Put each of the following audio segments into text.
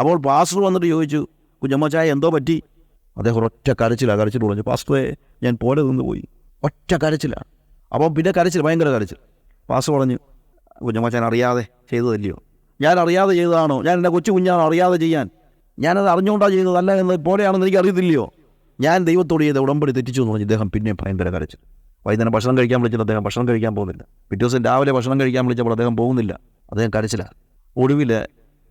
അപ്പോൾ പാസ്റ്റർ വന്നിട്ട് ചോദിച്ചു കുഞ്ഞമ്മച്ചായ എന്തോ പറ്റി? അദ്ദേഹം ഒറ്റ കരച്ചില കരച്ചിട്ട് പറഞ്ഞു പാസ്റ്ററെ ഞാൻ പോലെ നിന്ന് പോയി. ഒറ്റ കരച്ചിലാണ് അപ്പം പിന്നെ കരച്ചിൽ ഭയങ്കര കരച്ചിൽ. പാസ്റ്റർ പറഞ്ഞു കുഞ്ഞമ്മച്ചാൻ അറിയാതെ ചെയ്തതല്ലയോ? ഞാൻ അറിയാതെ ചെയ്തതാണോ? ഞാൻ എന്റെ കൊച്ചു കുഞ്ഞാണോ അറിയാതെ ചെയ്യാൻ. ഞാനത് അറിഞ്ഞുകൊണ്ടാണ് ചെയ്തതല്ല എന്ന് പോലെയാണെന്ന് എനിക്ക് അറിയത്തില്ലയോ? ഞാൻ ദൈവത്തോട് ചെയ്ത ഉടമ്പടി തെറ്റിച്ചു എന്ന് പറഞ്ഞ് ഇദ്ദേഹം പിന്നെ ഭയങ്കര കരച്ചിൽ. വൈകുന്നേരം ഭക്ഷണം കഴിക്കാൻ വിളിച്ചിട്ട് അദ്ദേഹം ഭക്ഷണം കഴിക്കാൻ പോകുന്നില്ല. പിറ്റേ ദിവസം രാവിലെ ഭക്ഷണം കഴിക്കാൻ വിളിച്ചപ്പോൾ അദ്ദേഹം പോകുന്നില്ല. അദ്ദേഹം കരച്ചില്ല ഒടുവിൽ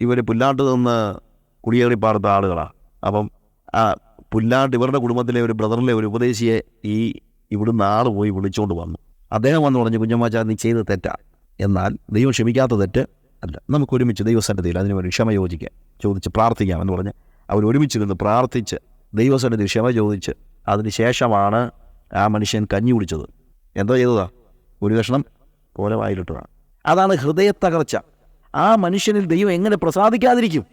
ഇവർ പുല്ലാട്ട് നിന്ന് കുടിയേറി പാർത്ത ആളുകളാണ് അപ്പം ആ പുല്ലാട്ട് ഇവരുടെ കുടുംബത്തിലെ ഒരു ബ്രദറിലെ ഒരു ഉപദേശിയെ ഈ ഇവിടുന്ന് ആൾ പോയി വിളിച്ചുകൊണ്ട് വന്നു. അദ്ദേഹം വന്ന് പറഞ്ഞു കുഞ്ഞമ്മാച്ച നീ ചെയ്ത് തെറ്റാണ് എന്നാൽ ദൈവം ക്ഷമിക്കാത്ത തെറ്റ് അല്ല. നമുക്ക് ഒരുമിച്ച് ദൈവസന്നിധിയിൽ അതിന് വേണ്ടി ക്ഷമ യോജിക്കാം. ചോദിച്ച് പ്രാർത്ഥിക്കാം എന്ന് പറഞ്ഞ് അവർ ഒരുമിച്ച് നിന്ന് പ്രാർത്ഥിച്ച് ദൈവസന്നിധി ക്ഷമ ചോദിച്ച് അതിന് ശേഷമാണ് ആ മനുഷ്യൻ കഞ്ഞി കുടിച്ചത്. എന്താ ചെയ്തതാ? ഒരു കഷ്ണം പോലെ വായിലിട്ടതാണ് അതാണ് ഹൃദയത്തകർച്ച. ആ മനുഷ്യനിൽ ദൈവം എങ്ങനെ പ്രസാദിക്കാതിരിക്കും?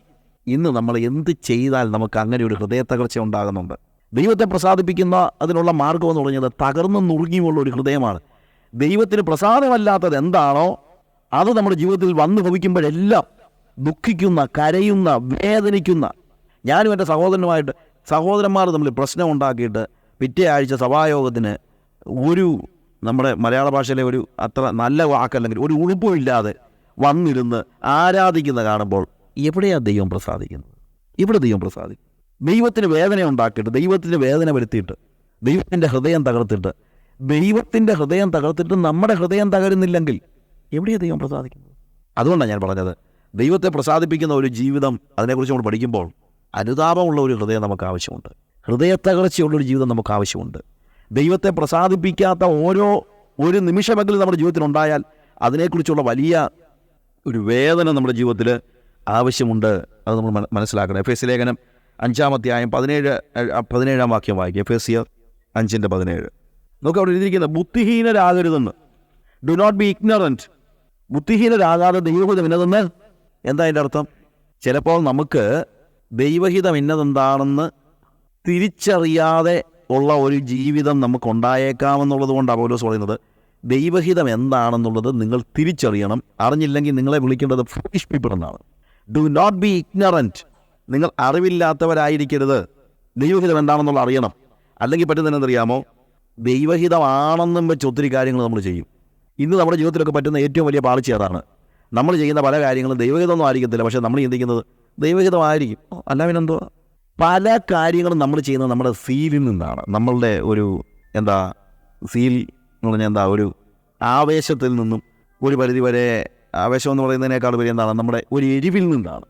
ഇന്ന് നമ്മൾ എന്ത് ചെയ്താൽ നമുക്ക് അങ്ങനെ ഒരു ഹൃദയ തകർച്ച ഉണ്ടാകുന്നുണ്ട്? ദൈവത്തെ പ്രസാദിപ്പിക്കുന്ന അതിനുള്ള മാർഗം എന്ന് പറഞ്ഞത് തകർന്നു നുറുങ്ങിയുമുള്ള ഒരു ഹൃദയമാണ്. ദൈവത്തിന് പ്രസാദമല്ലാത്തത് എന്താണോ അത് നമ്മുടെ ജീവിതത്തിൽ വന്നു ഭവിക്കുമ്പോഴെല്ലാം ദുഃഖിക്കുന്ന കരയുന്ന വേദനിക്കുന്ന. ഞാനും എന്റെ സഹോദരനുമായിട്ട് സഹോദരന്മാർ തമ്മിൽ പ്രശ്നം ഉണ്ടാക്കിയിട്ട് പിറ്റേ ആഴ്ച സഭായോഗത്തിന് ഒരു നമ്മുടെ മലയാള ഭാഷയിലെ ഒരു അത്ര നല്ല വാക്കല്ലെങ്കിൽ ഒരു ഉളുപ്പും ഇല്ലാതെ വന്നിരുന്ന് ആരാധിക്കുന്ന കാണുമ്പോൾ എവിടെയാണ് ദൈവം പ്രസാദിക്കുന്നത്? ഇവിടെ ദൈവം പ്രസാദിക്കും. ദൈവത്തിന് വേദന ഉണ്ടാക്കിയിട്ട് ദൈവത്തിന് വേദന വരുത്തിയിട്ട് ദൈവത്തിന്റെ ഹൃദയം തകർത്തിട്ട് ദൈവത്തിന്റെ ഹൃദയം തകർത്തിട്ട് നമ്മുടെ ഹൃദയം തകരുന്നില്ലെങ്കിൽ എവിടെയാണ് ദൈവം പ്രസാദിക്കുന്നത്? അതുകൊണ്ടാണ് ഞാൻ പറഞ്ഞത് ദൈവത്തെ പ്രസാദിപ്പിക്കുന്ന ഒരു ജീവിതം അതിനെക്കുറിച്ച് നമ്മൾ പഠിക്കുമ്പോൾ അനുതാപമുള്ള ഒരു ഹൃദയം നമുക്ക് ആവശ്യമുണ്ട്. ഹൃദയത്തകർച്ചയുള്ള ഒരു ജീവിതം നമുക്ക് ആവശ്യമുണ്ട്. ദൈവത്തെ പ്രസാദിപ്പിക്കാത്ത ഓരോ ഒരു നിമിഷമെങ്കിലും നമ്മുടെ ജീവിതത്തിൽ ഉണ്ടായാൽ അതിനെക്കുറിച്ചുള്ള വലിയ ഒരു വേദന നമ്മുടെ ജീവിതത്തിൽ ആവശ്യമുണ്ട് അത് നമ്മൾ മനസ്സിലാക്കണം. എഫ് എസ് ലേഖനം അഞ്ചാമധ്യായം പതിനേഴ് പതിനേഴാം വാക്യം വായിക്കും. എഫ് എസ് അഞ്ചിന്റെ പതിനേഴ്. നമുക്ക് അവിടെ എഴുതിയിരിക്കുന്നത് ബുദ്ധിഹീനരാകരുതെന്ന്. ഡു നോട്ട് ബി ഇഗ്നറന്റ് ബുദ്ധിഹീനരാകാതെ ദൈവഹിതം ഇന്നതെന്ന് എന്താ അതിന്റെ അർത്ഥം? ചിലപ്പോൾ നമുക്ക് ദൈവഹിതം ഇന്നതെന്താണെന്ന് തിരിച്ചറിയാതെ ഉള്ള ഒരു ജീവിതം നമുക്കുണ്ടായേക്കാമെന്നുള്ളത് കൊണ്ടാണ് പൗലോസ് പറയുന്നത്. ദൈവഹിതം എന്താണെന്നുള്ളത് നിങ്ങൾ തിരിച്ചറിയണം. അറിഞ്ഞില്ലെങ്കിൽ നിങ്ങളെ വിളിക്കേണ്ടത് ഫുളിഷ് പീപ്പിൾ എന്നാണ്. ഡു നോട്ട് ബി ഇഗ്നറന്റ് നിങ്ങൾ അറിവില്ലാത്തവരായിരിക്കരുത്. ദൈവഹിതം എന്താണെന്നുള്ള അറിയണം. അല്ലെങ്കിൽ പറ്റുന്നതെന്നറിയാമോ ദൈവഹിതമാണെന്നും വെച്ച് ഒത്തിരി കാര്യങ്ങൾ നമ്മൾ ചെയ്യും. ഇന്ന് നമ്മുടെ ജീവിതത്തിലൊക്കെ പറ്റുന്ന ഏറ്റവും വലിയ പാളിച്ച അതാണ് നമ്മൾ ചെയ്യുന്ന പല കാര്യങ്ങളും ദൈവഹിതമൊന്നും ആയിരിക്കത്തില്ല. പക്ഷേ നമ്മൾ ചിന്തിക്കുന്നത് ദൈവഹിതമായിരിക്കും. അല്ല പിന്നെന്തോ പല കാര്യങ്ങളും നമ്മൾ ചെയ്യുന്നത് നമ്മുടെ സീലിൽ നിന്നാണ്. നമ്മളുടെ ഒരു എന്താ ഫീൽ എന്ന് പറഞ്ഞാൽ എന്താ ഒരു ആവേശത്തിൽ നിന്നും ഒരു പരിധി വരെ ആവേശം എന്ന് പറയുന്നതിനേക്കാൾ വലിയ എന്താണ് നമ്മുടെ ഒരു എരിവിൽ നിന്നാണ്.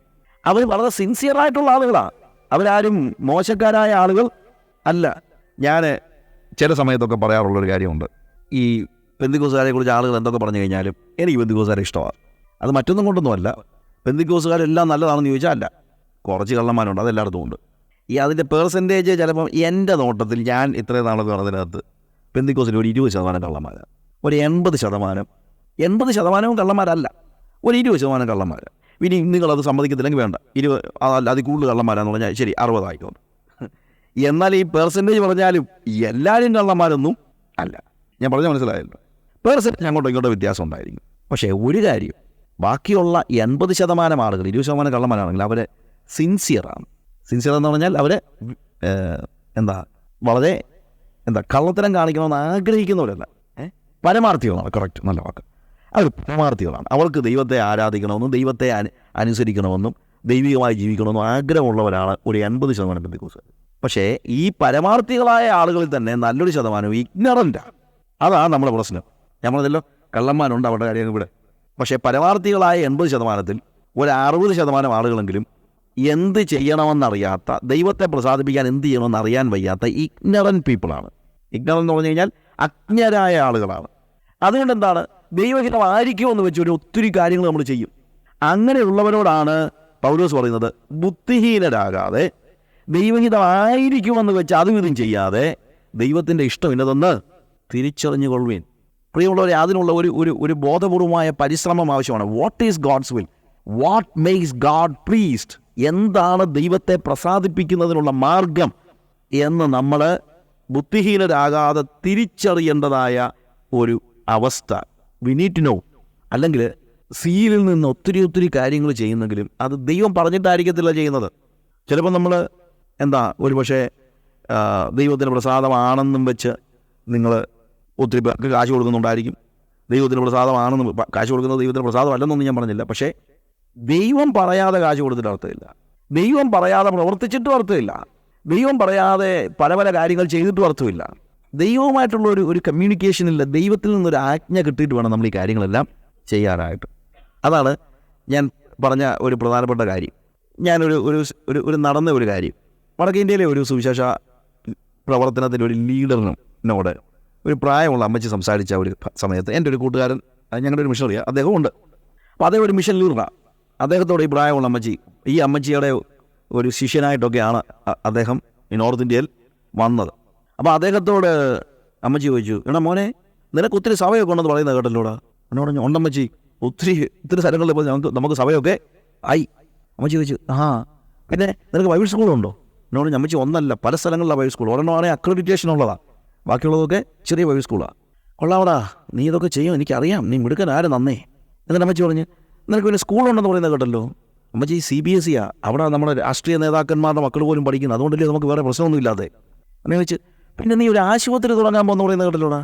അവർ വളരെ സിൻസിയറായിട്ടുള്ള ആളുകളാണ്. അവരാരും മോശക്കാരായ ആളുകൾ അല്ല. ഞാൻ ചില സമയത്തൊക്കെ പറയാറുള്ളൊരു കാര്യമുണ്ട്. ഈ ബന്ധുക്കോസുകാരെ കുറിച്ച് ആളുകൾ എന്തൊക്കെ പറഞ്ഞു കഴിഞ്ഞാലും എനിക്ക് ബന്ധുക്കോസുകാരെ ഇഷ്ടമാണ്. അത് മറ്റൊന്നും കൊണ്ടൊന്നുമല്ല ബന്ധുക്കോസുകാരെല്ലാം നല്ലതാണെന്ന് ചോദിച്ചാൽ അല്ല. കുറച്ച് കള്ളന്മാരുണ്ട് അതെല്ലായിടത്തും ഉണ്ട്. ഈ അതിന്റെ പേഴ്സന്റേജ് ചിലപ്പം എന്റെ നോട്ടത്തിൽ ഞാൻ ഇത്രയും നാളെന്ന് പറഞ്ഞതിനകത്ത് പെന്തിക്കോസിൽ ഒരു ഇരുപത് ശതമാനം കള്ളന്മാരാണ് ഒരു എൺപത് ശതമാനം എൺപത് ശതമാനവും കള്ളന്മാരല്ല. ഒരു ഇരുപത് ശതമാനം കള്ളന്മാർ ഇനി നിങ്ങളത് സമ്മതിക്കത്തില്ലെങ്കിൽ വേണ്ട. ഇരുപത് അതല്ല അതിൽ കൂടുതൽ കള്ളന്മാരാന്ന് പറഞ്ഞാൽ ശരി അറുപതായിക്കോട്ടെ എന്നാൽ ഈ പെർസെന്റേജ് പറഞ്ഞാലും എല്ലാവരും കള്ളന്മാരൊന്നും അല്ല. ഞാൻ പറഞ്ഞ മനസ്സിലായല്ലോ. പേഴ്സന്റേജ് അങ്ങോട്ടും ഇങ്ങോട്ടും വ്യത്യാസം ഉണ്ടായിരിക്കും. പക്ഷേ ഒരു കാര്യം ബാക്കിയുള്ള എൺപത് ശതമാനം ആളുകൾ ഇരുപത് ശതമാനം കള്ളന്മാരാണെങ്കിൽ അവർ സിൻസിയറാണ് സിൻസിയർ എന്ന് പറഞ്ഞാൽ അവർ എന്താ വളരെ എന്താ കള്ളത്തരം കാണിക്കണമെന്ന് ആഗ്രഹിക്കുന്നവരല്ല ഏഹ് പരമാർത്ഥികളാണ്. കറക്റ്റ് നല്ല വാക്ക്. അവർ പരമാർത്ഥികളാണ്. അവർക്ക് ദൈവത്തെ ആരാധിക്കണമെന്നും ദൈവത്തെ അനു അനുസരിക്കണമെന്നും ദൈവികമായി ജീവിക്കണമെന്നും ആഗ്രഹമുള്ളവരാണ് ഒരു എൺപത് ശതമാനം ബന്ധുക്കൂസ് പക്ഷേ ഈ പരമാർത്ഥികളായ ആളുകളിൽ തന്നെ നല്ലൊരു ശതമാനം ഇഗ്നറന്റാണ് അതാണ് നമ്മുടെ പ്രശ്നം. നമ്മളതല്ലോ കള്ളന്മാരുണ്ട് അവരുടെ കാര്യങ്ങൾ ഇവിടെ. പക്ഷേ പരമാർത്ഥികളായ എൺപത് ശതമാനത്തിൽ ഒരു അറുപത് ശതമാനം ആളുകളെങ്കിലും എന്ത് ചെയ്യണമെന്നറിയാത്ത ദൈവത്തെ പ്രസാദിപ്പിക്കാൻ എന്ത് ചെയ്യണമെന്ന് അറിയാൻ വയ്യാത്ത ഇഗ്നറന്റ് പീപ്പിളാണ് ഇഗ്നറൻ എന്ന് പറഞ്ഞു കഴിഞ്ഞാൽ അജ്ഞരായ ആളുകളാണ്. അതുകൊണ്ട് എന്താണ്? ദൈവഹിതം ആയിരിക്കുമെന്ന് വെച്ച് ഒരു ഒത്തിരി കാര്യങ്ങൾ നമ്മൾ ചെയ്യും. അങ്ങനെയുള്ളവരോടാണ് പൗലോസ് പറയുന്നത് ബുദ്ധിഹീനരാകാതെ ദൈവഹിതമായിരിക്കുമെന്ന് വെച്ച് അതും ഇതും ചെയ്യാതെ ദൈവത്തിന്റെ ഇഷ്ടം ഇന്നതെന്ന് തിരിച്ചറിഞ്ഞുകൊള്ളുവീൻ. പ്രിയമുള്ളവരെ അതിനുള്ള ഒരു ഒരു ഒരു ബോധപൂർവമായ പരിശ്രമം ആവശ്യമാണ്. What is God's will what makes God pleased എന്താണ് ദൈവത്തെ പ്രസാദിപ്പിക്കുന്നതിനുള്ള മാർഗം എന്ന് നമ്മൾ ബുദ്ധിഹീനരാകാതെ തിരിച്ചറിയേണ്ടതായ ഒരു അവസ്ഥ. വി നീഡ് ടു നോ അല്ലെങ്കിൽ സീലിൽ നിന്ന് ഒത്തിരി ഒത്തിരി കാര്യങ്ങൾ ചെയ്യുന്നെങ്കിലും അത് ദൈവം പറഞ്ഞിട്ടായിരിക്കത്തില്ല ചെയ്യുന്നത്. ചിലപ്പോൾ നമ്മൾ എന്താ ഒരു പക്ഷേ ആ, ദൈവത്തിന് പ്രസാദമാണെന്നും വെച്ച് നിങ്ങൾ ഒത്തിരി പേർക്ക് കാശ് കൊടുക്കുന്നുണ്ടായിരിക്കും. ദൈവത്തിന് പ്രസാദമാണെന്ന് കാശ് കൊടുക്കുന്നത് ദൈവത്തിന് പ്രസാദമല്ലെന്നൊന്നും ഞാൻ പറഞ്ഞില്ല. പക്ഷേ ദൈവം പറയാതെ കാശ് കൊടുത്തിട്ട് അർത്ഥമില്ല. ദൈവം പറയാതെ പ്രവർത്തിച്ചിട്ടും അർത്ഥമില്ല. ദൈവം പറയാതെ പല പല കാര്യങ്ങൾ ചെയ്തിട്ട് അർത്ഥമില്ല. ദൈവവുമായിട്ടുള്ള ഒരു ഒരു കമ്മ്യൂണിക്കേഷൻ ഇല്ല. ദൈവത്തിൽ നിന്നൊരു ആജ്ഞ കിട്ടിയിട്ട് വേണം നമ്മൾ ഈ കാര്യങ്ങളെല്ലാം ചെയ്യാനായിട്ട്. അതാണ് ഞാൻ പറഞ്ഞ ഒരു പ്രധാനപ്പെട്ട കാര്യം. ഞാനൊരു ഒരു ഒരു ഒരു നടന്ന ഒരു കാര്യം. വടക്കേ ഇന്ത്യയിലെ ഒരു സുവിശേഷ പ്രവർത്തനത്തിന്റെ ഒരു ലീഡറിനോട് ഒരു പ്രായമുള്ള അമ്മച്ചി സംസാരിച്ച ഒരു സമയത്ത് എന്റെ ഒരു കൂട്ടുകാരൻ ഞങ്ങളുടെ ഒരു മിഷണറിയാണ് അദ്ദേഹം ഉണ്ട് അപ്പോൾ അദ്ദേഹം ഒരു മിഷൻ ലീഡറാണ് അദ്ദേഹത്തോട് ഈ പ്രായമുള്ള അമ്മച്ചി ഈ അമ്മച്ചിയുടെ ഒരു ശിഷ്യനായിട്ടൊക്കെയാണ് അദ്ദേഹം ഈ നോർത്ത് ഇന്ത്യയിൽ വന്നത്. അപ്പോൾ അദ്ദേഹത്തോട് അമ്മച്ചി ചോദിച്ചു എടാ മോനെ നിനക്ക് ഒത്തിരി സഭയൊക്കെ ഉണ്ടെന്ന് പറയുന്നത് കേട്ടല്ലോടാ എന്നോട് പറഞ്ഞു ഉണ്ടമ്മച്ചി ഒത്തിരി ഒത്തിരി സ്ഥലങ്ങളിൽ ഇപ്പോൾ നമുക്ക് നമുക്ക് സഭയൊക്കെ ആയി. അമ്മച്ചി ചോദിച്ചു ആ പിന്നെ നിനക്ക് ബൈബിൾ സ്കൂളുണ്ടോ എന്നോട് അമ്മച്ചി ഒന്നല്ല പല സ്ഥലങ്ങളിലാണ് ബൈബിൾ സ്കൂൾ. ഒരെണ്ണമാണെങ്കിൽ അക്രഡിറ്റേഷൻ ഉള്ളതാണ് ബാക്കിയുള്ളതൊക്കെ ചെറിയ ബൈബിൾ സ്കൂളാണ് കൊള്ളാവടാ നീ ഇതൊക്കെ ചെയ്യും എനിക്കറിയാം. നീ മിടുക്കൻ ആരും നന്നേ? എന്നിട്ട് അമ്മച്ചി പറഞ്ഞ് നിനക്ക് പിന്നെ സ്കൂളുണ്ടെന്ന് പറയുന്നത് കേട്ടല്ലോ? അമ്മച്ചി സി ബി എസ് സിയാ അവിടെ നമ്മുടെ രാഷ്ട്രീയ നേതാക്കന്മാരുടെ മക്കൾ പോലും പഠിക്കുന്നത് അതുകൊണ്ടല്ലേ നമുക്ക് വേറെ പ്രശ്നമൊന്നും ഇല്ലാതെ അങ്ങനെ വെച്ച് പിന്നെ നീ ഒരു ആശുപത്രി തുടങ്ങാൻ പോകുന്ന പറയുന്നത് കേട്ടല്ലോടാ?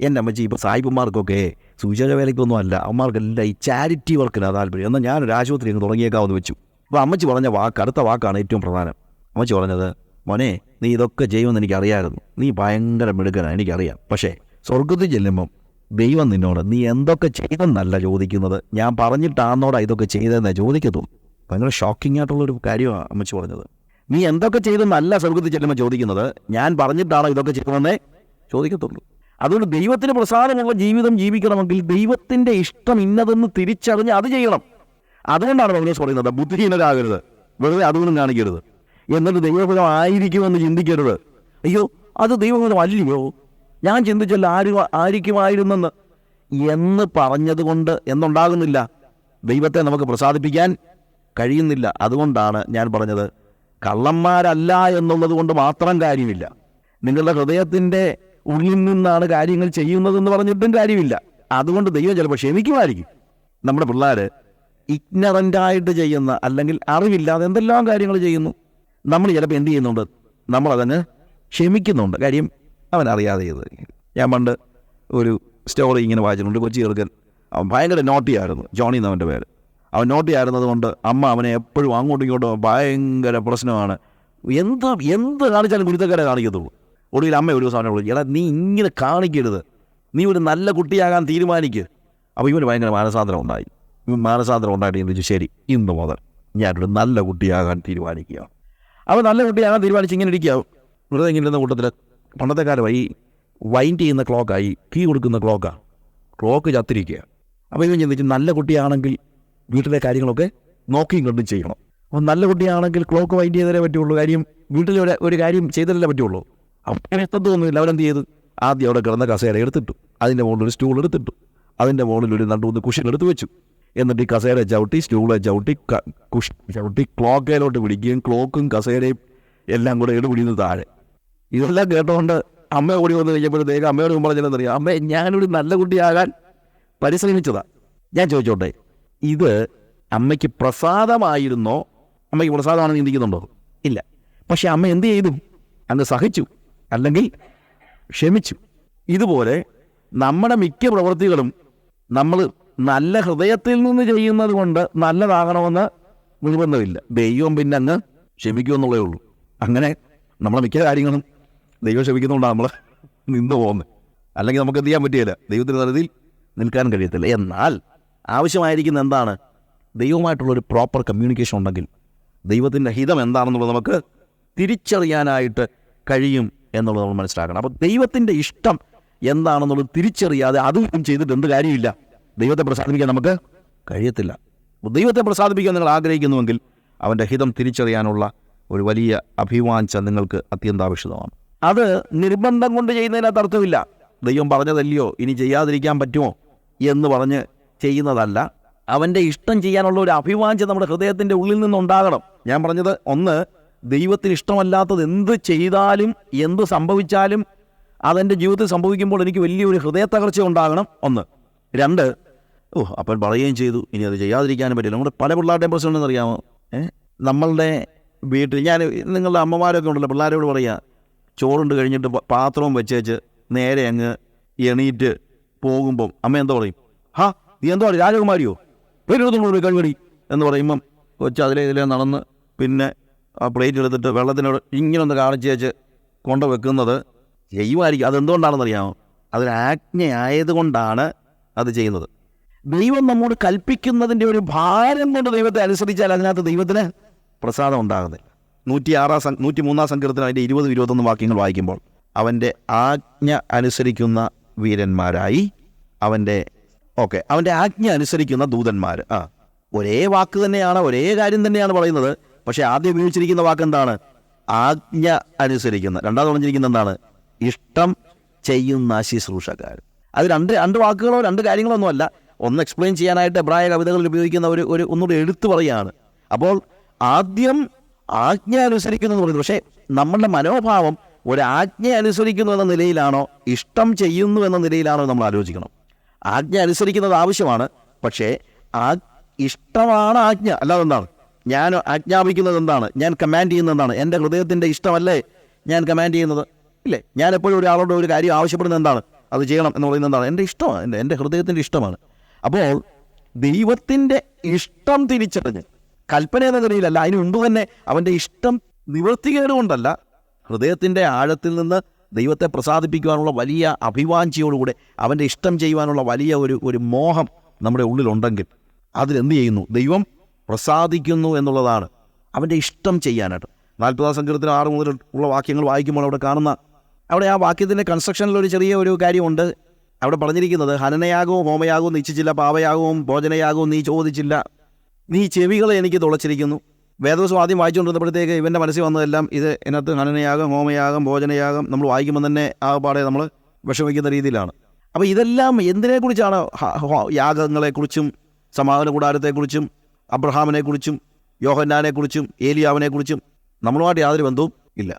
എന്റെ അമ്മച്ചി ഇപ്പോൾ സായിപ്പന്മാർക്കൊക്കെ സൂചന വേലയ്ക്കൊന്നും അല്ല. അമ്മമാർക്കെല്ലാം ഈ ചാരിറ്റി വർക്കിനാണ് താല്പര്യം. എന്നാൽ ഞാനൊരു ആശുപത്രി അങ്ങ് തുടങ്ങിയേക്കാമെന്ന് വെച്ചു. അപ്പോൾ അമ്മച്ചി പറഞ്ഞ വാക്ക് അടുത്ത വാക്കാണ് ഏറ്റവും പ്രധാനം. അമ്മച്ചി പറഞ്ഞത് മോനെ നീ ഇതൊക്കെ ചെയ്യുമെന്ന് എനിക്കറിയാമായിരുന്നു നീ ഭയങ്കര മിടുക്കനാണ് എനിക്കറിയാം. പക്ഷേ സ്വർഗത്തിൽ ചെല്ലുമ്പം ദൈവം നിന്നോട് നീ എന്തൊക്കെ ചെയ്തെന്നല്ല ചോദിക്കുന്നത്. ഞാൻ പറഞ്ഞിട്ടാന്നോടാ ഇതൊക്കെ ചെയ്തതെന്നാണ് ചോദിക്കത്തുള്ളൂ. ഭയങ്കര ഷോക്കിംഗ് ആയിട്ടുള്ളൊരു കാര്യമാണ് അമ്മച്ചി പറഞ്ഞത്. നീ എന്തൊക്കെ ചെയ്തെന്നല്ല സ്വർഗത്തിൽ ചെല്ലുമ്പോൾ ചോദിക്കുന്നത്? ഞാൻ പറഞ്ഞിട്ടാണോ ഇതൊക്കെ ചെയ്യുമെന്നേ ചോദിക്കത്തുള്ളൂ. അതുകൊണ്ട് ദൈവത്തിന് പ്രസാദമുള്ള ജീവിതം ജീവിക്കണമെങ്കിൽ ദൈവത്തിന്റെ ഇഷ്ടം ഇന്നതെന്ന് തിരിച്ചറിഞ്ഞ് അത് ചെയ്യണം. അതുകൊണ്ടാണ് പൗലോസ് പറയുന്നത് ബുദ്ധിഹീനരാകരുത് വെറുതെ അതുകൊണ്ടും കാണിക്കരുത്. എന്നിട്ട് ദൈവഫലം ആയിരിക്കുമെന്ന് ചിന്തിക്കരുത്. അയ്യോ അത് ദൈവഫലം അല്ലയോ? ഞാൻ ചിന്തിച്ചല്ല ആരും ആയിരിക്കുമായിരുന്നെന്ന്. എന്ന് പറഞ്ഞതുകൊണ്ട് എന്നുണ്ടാകുന്നില്ല ദൈവത്തെ നമുക്ക് പ്രസാദിപ്പിക്കാൻ കഴിയുന്നില്ല. അതുകൊണ്ടാണ് ഞാൻ പറഞ്ഞത്. കള്ളന്മാരല്ല എന്നുള്ളത് കൊണ്ട് മാത്രം കാര്യമില്ല. നിങ്ങളുടെ ഹൃദയത്തിന്റെ ഉള്ളിൽ നിന്നാണ് കാര്യങ്ങൾ ചെയ്യുന്നതെന്ന് പറഞ്ഞിട്ടും കാര്യമില്ല. അതുകൊണ്ട് ദൈവം ചിലപ്പോൾ ക്ഷമിക്കുമായിരിക്കും. നമ്മുടെ പിള്ളേർ ഇഗ്നറന്റായിട്ട് ചെയ്യുന്ന അല്ലെങ്കിൽ അറിവില്ലാതെ എന്തെല്ലാം കാര്യങ്ങൾ ചെയ്യുന്നു. നമ്മൾ ചിലപ്പോൾ എന്ത് ചെയ്യുന്നുണ്ട്? നമ്മളതിന് ക്ഷമിക്കുന്നുണ്ട്. കാര്യം അവൻ അറിയാതെ ചെയ്ത് ഞാൻ പണ്ട് ഒരു സ്റ്റോറി ഇങ്ങനെ വായിച്ചിട്ടുണ്ട്. കൊച്ചി ചെറുക്കൻ. ഭയങ്കര നോട്ടിയായിരുന്നു ജോണി എന്നവന്റെ പേര്. അവൻ നോട്ടി ആയിരുന്നത് കൊണ്ട് അമ്മ അവനെ എപ്പോഴും അങ്ങോട്ടും ഇങ്ങോട്ടും ഭയങ്കര പ്രശ്നമാണ്. എന്താ എന്ത് കാണിച്ചാലും ഗുരുത്തക്കാരെ കാണിക്കത്തുള്ളൂ. ഒടുവിൽ അമ്മ ഒരു ദിവസം അവനെ വിളിച്ചു എടാ നീ ഇങ്ങനെ കാണിക്കരുത്. നീ ഒരു നല്ല കുട്ടിയാകാൻ തീരുമാനിക്ക്. അപ്പോൾ ഇവന് ഭയങ്കര മാനസാന്തരം ഉണ്ടായി. ഇവൻ മാനസാന്തരം ഉണ്ടായിട്ട് ചോദിച്ചു ശരി ഇന്ന് മുതൽ ഞാനൊരു നല്ല കുട്ടിയാകാൻ തീരുമാനിക്കുക അവൻ നല്ല കുട്ടിയാകാൻ തീരുമാനിച്ച് ഇങ്ങനെ ഇരിക്കുക വെറുതെ ഇങ്ങനെ ഇരുന്ന കൂട്ടത്തിൽ പണ്ടത്തെ കാലമായി വൈൻഡ് ചെയ്യുന്ന ക്ലോക്കായി കീ കൊടുക്കുന്ന ക്ലോക്കാണ് ക്ലോക്ക് ചത്തിരിക്കുക അപ്പോൾ ഇവൻ ചിന്തിച്ച് നല്ല കുട്ടിയാണെങ്കിൽ വീട്ടിലെ കാര്യങ്ങളൊക്കെ നോക്കിയും കണ്ടും ചെയ്യണം. അപ്പം നല്ല കുട്ടിയാണെങ്കിൽ ക്ലോക്ക് വൈൻഡ് ചെയ്തേ പറ്റുള്ളൂ. കാര്യം വീട്ടിൽ ഒരു ഒരു കാര്യം ചെയ്തല്ലേ പറ്റുള്ളൂ. അപ്പം തോന്നുന്നില്ല അവരെന്ത് ചെയ്ത്? ആദ്യം അവിടെ കിടന്ന കസേര എടുത്തിട്ടു. അതിന്റെ മുകളിൽ ഒരു സ്റ്റൂൾ എടുത്തിട്ടു. അതിന്റെ മുകളിൽ ഒരു രണ്ട് മൂന്ന് കുഷൻ എടുത്ത് വെച്ചു. എന്നിട്ട് ഈ കസേര ചവിട്ടി സ്റ്റൂളെ ചവിട്ടി കുഷ് ചവിട്ടി ക്ലോക്കയിലോട്ട് പിടിക്കുകയും ക്ലോക്കും കസേരയും എല്ലാം കൂടെ എടുപിടിയുന്നു താഴെ. ഇതെല്ലാം കേട്ടോണ്ട് അമ്മ ഓടി വന്ന് കഴിഞ്ഞപ്പോഴത്തേക്ക് അമ്മയോട് പറഞ്ഞതെന്നറിയാം അമ്മ ഞാനൊരു നല്ല കുട്ടിയാകാൻ പരിശ്രമിച്ചതാണ് ഞാൻ ചോദിച്ചോട്ടെ ഇത് അമ്മയ്ക്ക് പ്രസാദമായിരുന്നോ? അമ്മയ്ക്ക് പ്രസാദമാണെന്ന് ചിന്തിക്കുന്നുണ്ടോ? ഇല്ല. പക്ഷെ അമ്മ എന്ത് ചെയ്തു? അങ്ങ് സഹിച്ചു. അല്ലെങ്കിൽ ക്ഷമിച്ചു. ഇതുപോലെ നമ്മുടെ മിക്ക പ്രവൃത്തികളും നമ്മൾ നല്ല ഹൃദയത്തിൽ നിന്ന് ചെയ്യുന്നത് കൊണ്ട് നല്ലതാകണമെന്ന് നിർബന്ധമില്ല. ദൈവം പിന്നെ അങ്ങ് ക്ഷമിക്കുമെന്നുള്ളേ ഉള്ളൂ. അങ്ങനെ നമ്മളെ മിക്ക കാര്യങ്ങളും ദൈവം ക്ഷമിക്കുന്നുകൊണ്ടാണ് നമ്മൾ നിന്ന് പോകുന്നത്. അല്ലെങ്കിൽ നമുക്ക് എന്ത് ചെയ്യാൻ പറ്റിയില്ല ദൈവത്തിന്റെ തലത്തിൽ നിൽക്കാൻ കഴിയത്തില്ല. എന്നാൽ ആവശ്യമായിരിക്കുന്ന എന്താണ്? ദൈവമായിട്ടുള്ളൊരു പ്രോപ്പർ കമ്മ്യൂണിക്കേഷൻ ഉണ്ടെങ്കിൽ ദൈവത്തിന്റെ ഹിതം എന്താണെന്നുള്ളത് നമുക്ക് തിരിച്ചറിയാനായിട്ട് കഴിയും എന്നുള്ളത് നമ്മൾ മനസ്സിലാക്കണം. അപ്പോൾ ദൈവത്തിന്റെ ഇഷ്ടം എന്താണെന്നുള്ളത് തിരിച്ചറിയാതെ അതും ചെയ്തിട്ട് എന്ത് കാര്യമില്ല? ദൈവത്തെ പ്രസാദിപ്പിക്കാൻ നമുക്ക് കഴിയത്തില്ല. ദൈവത്തെ പ്രസാദിപ്പിക്കാൻ നിങ്ങൾ ആഗ്രഹിക്കുന്നുവെങ്കിൽ അവന്റെ ഹിതം തിരിച്ചറിയാനുള്ള ഒരു വലിയ അഭിവാഞ്ച നിങ്ങൾക്ക് അത്യന്താപേക്ഷിതമാണ്. അത് നിർബന്ധം കൊണ്ട് ചെയ്യുന്നതിനകത്ത് അർത്ഥമില്ല. ദൈവം പറഞ്ഞതല്ലയോ? ഇനി ചെയ്യാതിരിക്കാൻ പറ്റുമോ? എന്ന് പറഞ്ഞ് ചെയ്യുന്നതല്ല. അവന്റെ ഇഷ്ടം ചെയ്യാനുള്ള ഒരു അഭിവാഞ്ചം നമ്മുടെ ഹൃദയത്തിന്റെ ഉള്ളിൽ നിന്നുണ്ടാകണം. ഞാൻ പറഞ്ഞത് ഒന്ന് ദൈവത്തിന് ഇഷ്ടമല്ലാത്തത് എന്ത് ചെയ്താലും എന്ത് സംഭവിച്ചാലും അതെന്റെ ജീവിതത്തിൽ സംഭവിക്കുമ്പോൾ എനിക്ക് വലിയൊരു ഹൃദയ തകർച്ച ഉണ്ടാകണം. ഒന്ന്. രണ്ട് ഓ അപ്പൻ പറയുകയും ചെയ്തു. ഇനി അത് ചെയ്യാതിരിക്കാനും പറ്റില്ല. നമ്മുടെ പല പിള്ളേരുടെയും പ്രശ്നം അറിയാമോ? നമ്മളുടെ വീട്ടിൽ ഞാൻ നിങ്ങളുടെ അമ്മമാരൊക്കെ ഉണ്ടല്ലോ പിള്ളേരോട് പറയുക ചോറുണ്ട് കഴിഞ്ഞിട്ട് പാത്രവും പാത്രവും വെച്ചേച്ച് നേരെ അങ്ങ് എണീറ്റ് പോകുമ്പം അമ്മ എന്താ പറയും? ഹാ നീ എന്തോ രാജകുമാരിയോ? പേരെടുത്തോണ്ട് പോയി കഴിവടി എന്ന് പറയുമ്പം കൊച്ചു അതിലെ ഇതിലെ നടന്ന് പിന്നെ ആ പ്ലേറ്റ് എടുത്തിട്ട് വെള്ളത്തിനോട് ഇങ്ങനെ ഒന്ന് കാണിച്ച് വെച്ച് കൊണ്ട് വെക്കുന്നത് ചെയ്യുമായിരിക്കും അതെന്തുകൊണ്ടാണെന്ന് അറിയാമോ അതൊരു ആജ്ഞയായതുകൊണ്ടാണ് അത് ചെയ്യുന്നത്. ദൈവം നമ്മോട് കൽപ്പിക്കുന്നതിന്റെ ഒരു ഭാരം കൊണ്ട് ദൈവത്തെ അനുസരിച്ചാൽ അതിനകത്ത് ദൈവത്തിന് പ്രസാദം ഉണ്ടാകുന്നില്ല. നൂറ്റി ആറാം നൂറ്റി മൂന്നാം സങ്കീർത്തനം അതിന്റെ ഇരുപത് ഇരുപത്തൊന്ന് വാക്യങ്ങൾ വായിക്കുമ്പോൾ അവന്റെ ആജ്ഞ അനുസരിക്കുന്ന വീരന്മാരായി അവന്റെ ഓക്കെ. അവന്റെ ആജ്ഞ അനുസരിക്കുന്ന ദൂതന്മാർ. ആ. ഒരേ വാക്ക് തന്നെയാണ് ഒരേ കാര്യം തന്നെയാണ് പറയുന്നത്. പക്ഷേ ആദ്യം ഉപയോഗിച്ചിരിക്കുന്ന വാക്ക് എന്താണ്? ആജ്ഞ അനുസരിക്കുന്ന. രണ്ടാമത് പറഞ്ഞിരിക്കുന്ന എന്താണ്? ഇഷ്ടം ചെയ്യുന്ന ശുശ്രൂഷക്കാർ. അത് രണ്ട് രണ്ട് വാക്കുകളോ രണ്ട് കാര്യങ്ങളോ അല്ല. ഒന്ന് എക്സ്പ്ലെയിൻ ചെയ്യാനായിട്ട് എബ്രായ കവിതകളിൽ ഉപയോഗിക്കുന്ന ഒരു ഒരു ഒന്നുകൂടി എടുത്തു പറയുകയാണ് അപ്പോൾ ആദ്യം ആജ്ഞ അനുസരിക്കുന്നു എന്ന് പറയുന്നത് പക്ഷേ നമ്മളുടെ മനോഭാവം ഒരു ആജ്ഞ അനുസരിക്കുന്നു എന്ന നിലയിലാണോ ഇഷ്ടം ചെയ്യുന്നു എന്ന നിലയിലാണോ നമ്മൾ ആലോചിക്കണം. ആജ്ഞ അനുസരിക്കുന്നത് ആവശ്യമാണ്. പക്ഷേ ആ ഇഷ്ടമാണ് ആജ്ഞ. അല്ലാതെ എന്താണ്? ഞാൻ ആജ്ഞാപിക്കുന്നത് എന്താണ്? ഞാൻ കമാൻഡ് ചെയ്യുന്നത് എന്താണ്? എന്റെ ഹൃദയത്തിന്റെ ഇഷ്ടമല്ലേ? ഞാൻ കമാൻഡ് ചെയ്യുന്നത്? ഇല്ലേ? ഞാൻ എപ്പോഴും ഒരാളോട് ഒരു കാര്യം ആവശ്യപ്പെടുന്നത് എന്താണ്? അത് ചെയ്യണം എന്ന് പറയുന്നത് എന്താണ്? എന്റെ ഇഷ്ടമാണ്. എന്റെ എന്റെ ഹൃദയത്തിന്റെ ഇഷ്ടമാണ്. അപ്പോൾ ദൈവത്തിന്റെ ഇഷ്ടം തിരിച്ചറിഞ്ഞ് കൽപ്പന എന്ന നിലയിലല്ല അതിന് മുമ്പ് തന്നെ അവന്റെ ഇഷ്ടം നിവർത്തികേടുകൊണ്ടല്ല ഹൃദയത്തിന്റെ ആഴത്തിൽ നിന്ന് ദൈവത്തെ പ്രസാദിപ്പിക്കുവാനുള്ള വലിയ അഭിവാഞ്ചിയോടുകൂടെ അവന്റെ ഇഷ്ടം ചെയ്യുവാനുള്ള വലിയ ഒരു ഒരു മോഹം നമ്മുടെ ഉള്ളിലുണ്ടെങ്കിൽ അതിലെന്ത് ചെയ്യുന്നു? ദൈവം പ്രസാദിക്കുന്നു എന്നുള്ളതാണ് അവന്റെ ഇഷ്ടം ചെയ്യാനായിട്ട്. നാൽപ്പതാം സങ്കീർത്തിന് ആറ് മുതൽ ഉള്ള വാക്യങ്ങൾ വായിക്കുമ്പോൾ അവിടെ കാണുന്ന അവിടെ ആ വാക്യത്തിന്റെ കൺസ്ട്രക്ഷനിൽ ഒരു ചെറിയ ഒരു കാര്യമുണ്ട്. അവിടെ പറഞ്ഞിരിക്കുന്നത് ഹനനയാകവും ഹോമയാകവും നീച്ചിച്ചില്ല പാവയാകവും ഭോജനയാകവും നീ ചോദിച്ചില്ല. നീ ചെവികളെ എനിക്ക് തുളച്ചിരിക്കുന്നു. വേദവസം ആദ്യം വായിച്ചുകൊണ്ടിരുന്നപ്പോഴത്തേക്ക് ഇവന്റെ മനസ്സിൽ വന്നതെല്ലാം ഇത് ഇതിനകത്ത് ഹനനയാകും ഹോമയാഗം ഭോജനയാകും നമ്മൾ വായിക്കുമ്പോൾ തന്നെ ആ പാടെ നമ്മൾ വിഷമിക്കുന്ന രീതിയിലാണ്. അപ്പോൾ ഇതെല്ലാം എന്തിനെക്കുറിച്ചാണ് യാഗങ്ങളെക്കുറിച്ചും സമാപന കൂടാരത്തെക്കുറിച്ചും അബ്രഹാമിനെക്കുറിച്ചും യോഹന്നാനെക്കുറിച്ചും ഏലിയാവിനെക്കുറിച്ചും നമ്മളുമായിട്ട് യാതൊരു ബന്ധവും ഇല്ല.